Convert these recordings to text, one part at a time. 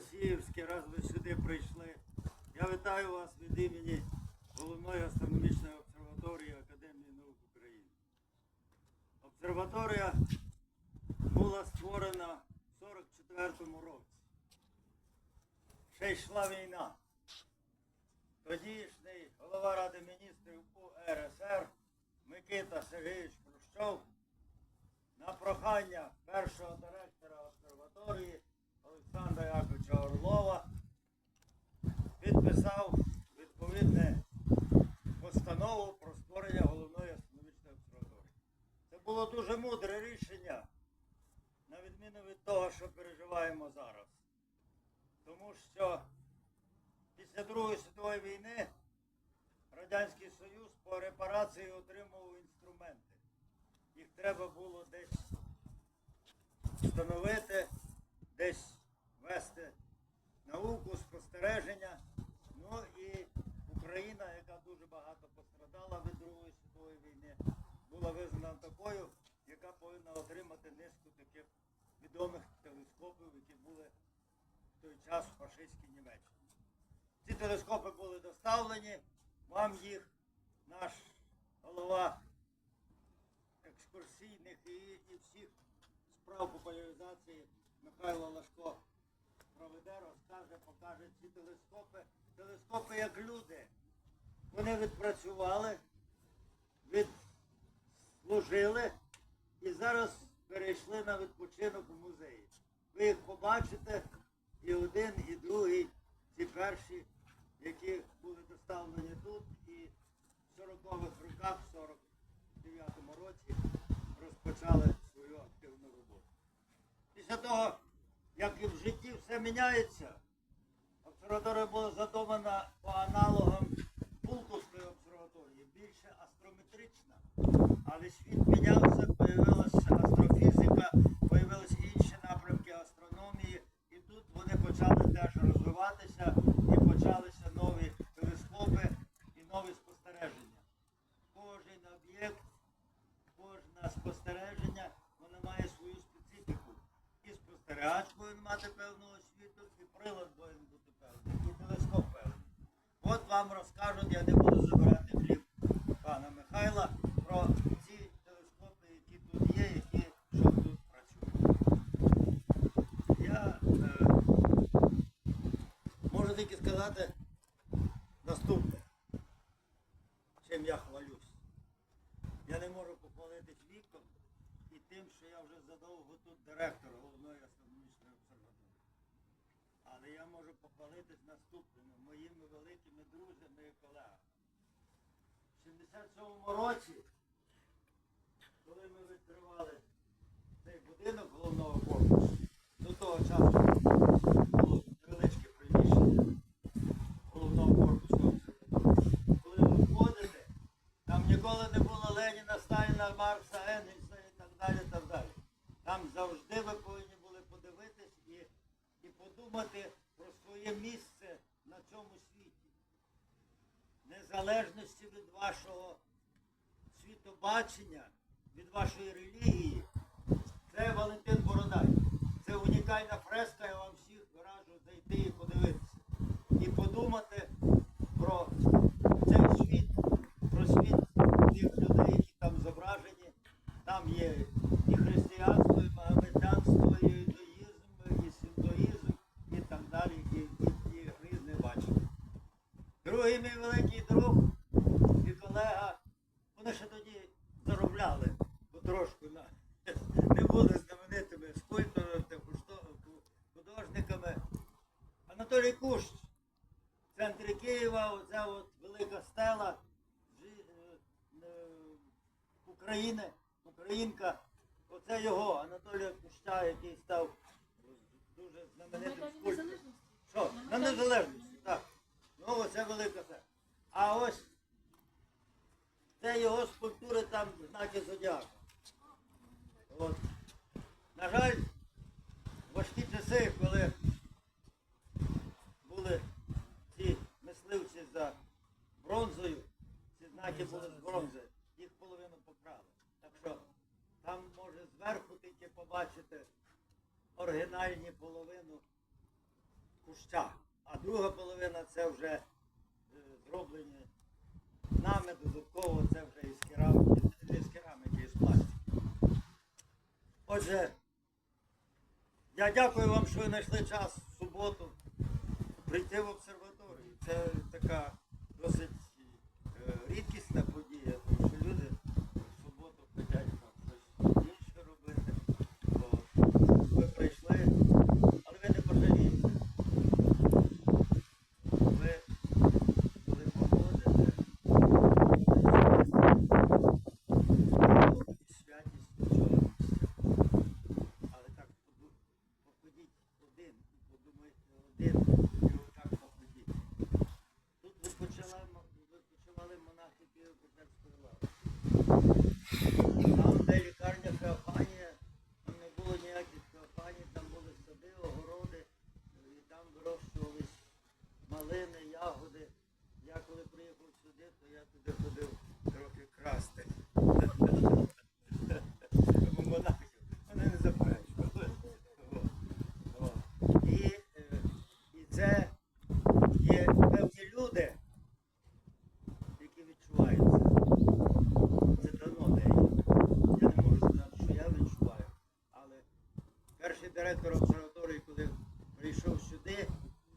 Голосіївське, раз ви сюди прийшли. Я вітаю вас від імені Головної астрономічної обсерваторії Академії наук України. Обсерваторія була створена в 44-му році. Ще йшла війна. Тодішній голова Ради міністрів УРСР Микита Сергійович Хрущов на прохання першого директора обсерваторії Олександра Яковича Орлова підписав відповідне постанову про створення головної астрономічної обсерваторії. Це було дуже мудре рішення, на відміну від того, що переживаємо зараз. Тому що після Другої світової війни Радянський Союз по репарації отримував інструменти. Їх треба було десь встановити, десь вести науку, спостереження. Ну і Україна, яка дуже багато пострадала від Другої світової війни, була визнана такою, яка повинна отримати низку таких відомих телескопів, які були в той час в фашистській Німеччині. Ці телескопи були доставлені, вам їх наш голова екскурсійних і, і всіх справ популяризації Михайло Лашко проведе, розкаже, покаже ці телескопи. Телескопи як люди. Вони відпрацювали, відслужили і зараз перейшли на відпочинок у музеї. Ви їх побачите і один, і другий, ці перші, які були доставлені тут, і в 40-х роках, в 49-му році розпочали свою активну роботу. Після того, як і в житті все міняється, обсерваторія була задумана по аналогам Пулковської обсерваторії, більше астрометрична. Але світ мінявся, появилася астрофізика, появилися інші напрямки астрономії, і тут вони почали теж розвиватися і почалися І повинен мати певну освіту, і прилад повинен бути певний, і телескоп певний. От вам розкажуть, я не буду забирати хліб пана Михайла про ці телескопи, які тут є, які що тут працюють. Я е, можу тільки сказати наступне, чим я хвалюсь. Я не можу похвалитись віком і тим, що я вже задовго тут директор головної. Але я можу похвалитись наступними моїми великими друзями і колегами. В 77-му році, коли ми відкривали цей будинок головного корпусу, до того часу було невеличке приміщення головного корпусу. Коли ви входите, там ніколи не було Леніна, Сталіна, Маркса, Енгельса і так далі. так далі. Там завжди ви повинні були подивитись і, і подумати про своє місце на цьому світі. Незалежності від вашого світобачення, від вашої релігії. Це Валентин Бородай. Це унікальна фреска, я вам всіх раджу зайти і подивитися. І подумати про цей світ, про світ тих людей, які там зображені. Там є і християнство, і магометанство, і юдаїзм, і синтоїзм, і так далі, і, і, і різне бачення. Другий мій великий друг і колега, вони ще тоді заробляли потрошку на не були знаменитими скульпторами, художниками. Анатолій Кущ в центрі Києва, оця от велика стела е, е, України, Українка. Оце його, Анатолія Куща, який став дуже знаменитим скульптором. Що? На. Ну, оце велика це. А ось це його скульптури там знаки зодіака. От. На жаль, важкі часи, коли були ці мисливці за бронзою, ці знаки були з бронзи, їх половину покрали. Так що там може зверху тільки побачити оригінальні половину куща. А друга половина це вже зроблені нами додатково, це вже із кераміки, із кераміки, із пластики. Отже, я дякую вам, що ви знайшли час в суботу прийти в обсерваторію. Це така досить е, рідкісна подія, тому що люди в суботу хочуть там щось інше робити. От. Ви прийшли, але ви не пожалієте. Ви коли походите, святість нічого. Але так поду- походіть один і подумайте один, і отак походіть. Тут відпочивали, відпочивали монахи Києво-Печерської лави. Там, де лікарня Феофанія, там не було ніяких Феофаній, там були сади, огороди, і там вирощувались малини, ягоди. Я коли приїхав сюди, то я туди ходив трохи красти. У монахів. Вони не заперечували. О, о. І, е, і це є певні люди, які відчуваються. Це давно де є. Я не можу сказати, що я відчуваю. Але перший директор обсерваторії, коли прийшов сюди,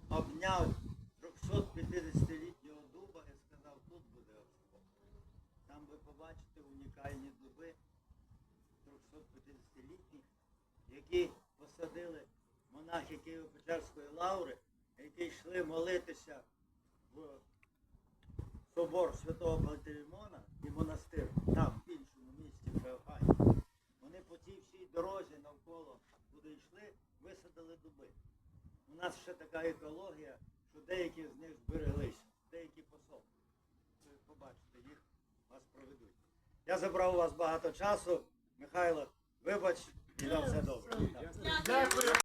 обняв 350-літнього дуба і сказав, тут буде обсерваторія. Там ви побачите унікальні дуби 350-літні, які посадили монахи Києво-Печерської лаври, які йшли молитися в собор святого Пантелеймона і монастир, там, в іншому місті, в Феофані. Вони по цій всій дорозі навколо, куди йшли, висадили дуби. У нас ще така екологія, що деякі з них збереглися, деякі посохли. Побачите, їх вас проведуть. Я забрав у вас багато часу. Михайло, вибач, все добре. Дякую.